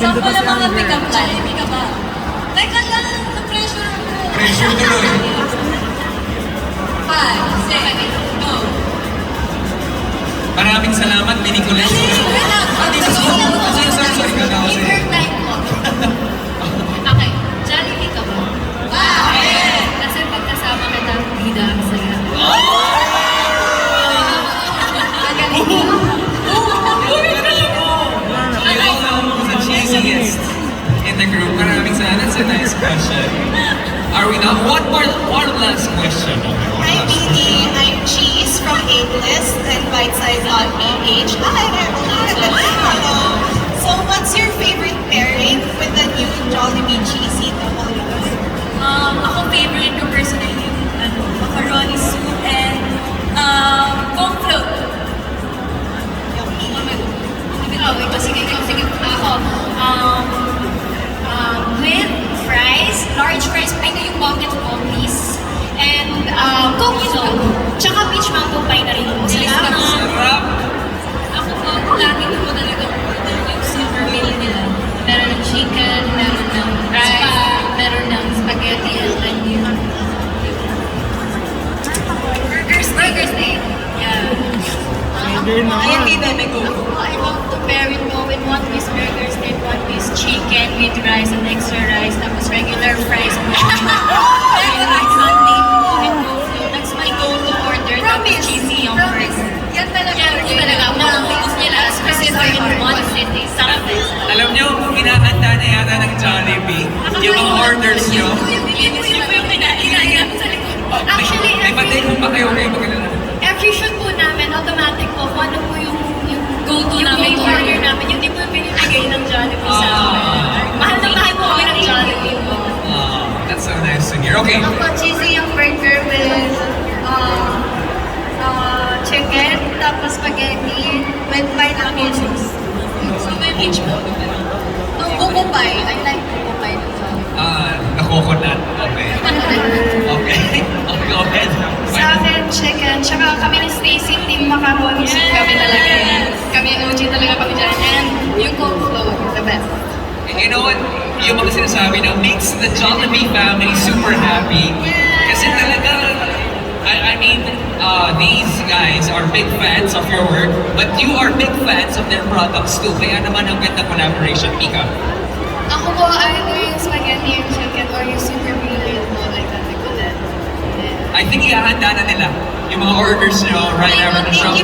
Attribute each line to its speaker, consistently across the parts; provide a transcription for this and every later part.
Speaker 1: Si
Speaker 2: ng mga pick-up line. Hindi ka ba? Teka lang, na-pressure ako.
Speaker 3: Pressure tuloy.
Speaker 2: Five, six, go.
Speaker 3: Maraming salamat, Mini Colette.
Speaker 2: Wait lang.
Speaker 3: Sorry, sorry, sorry, question. Are we not? One more, one last question. Okay, one
Speaker 4: Hi,
Speaker 3: last
Speaker 4: Beanie. I'm Cheese from A-List and Bite Size on PH. Hi, Hello. So, what's your favorite pairing with the new Jollibee Cheesy Double Noodles?
Speaker 2: Um, ako favorite ko personally yung ano, macaroni soup and um, Coke float. Oh, ito, sige, ikaw, sige. Ako, um, um, with
Speaker 1: Burger naman.
Speaker 2: Ayan kay Bebe ko. I want to pair it po with one piece burgers and one piece chicken with rice and extra rice, tapos regular fries po. Regular Sunday po and go That's my go-to order. Tapos cheesy yung burger. Yan talaga. Yan talaga. Mga focus nila specific in one city. Sarap din.
Speaker 3: Alam nyo, kung kinakanta na yata ng Jollibee, yung mga orders nyo,
Speaker 2: Yun po yung kinain
Speaker 3: Okay,
Speaker 2: Ako, cheesy yung burger with uh, uh, chicken, tapos spaghetti with pineapple juice. So, may peach po. No, buko pie. I like buko pie
Speaker 3: ah, nakokonat. Okay. Okay. Okay, go ahead.
Speaker 5: Sa akin, chicken. Tsaka kami ni Stacy, team macaroni soup kami talaga. Kami OG talaga kami dyan. And yung float, the best.
Speaker 3: You know what? Yung mga sinasabi na makes the Jollibee family super happy. Kasi talaga, I, I mean, uh, these guys are big fans of your work, but you are big fans of their products too. Kaya naman ang ganda collaboration, Mika.
Speaker 5: Ako po, either yung spaghetti yung chicken or yung super brilliant po, like that. Like that. Yeah.
Speaker 3: I think ihahanda na nila yung mga orders nyo right
Speaker 5: Thank
Speaker 3: after the show.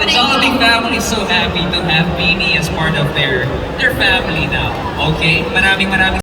Speaker 3: The Jollibee family is so happy to have Beanie as part of their their family now. Okay? Maraming maraming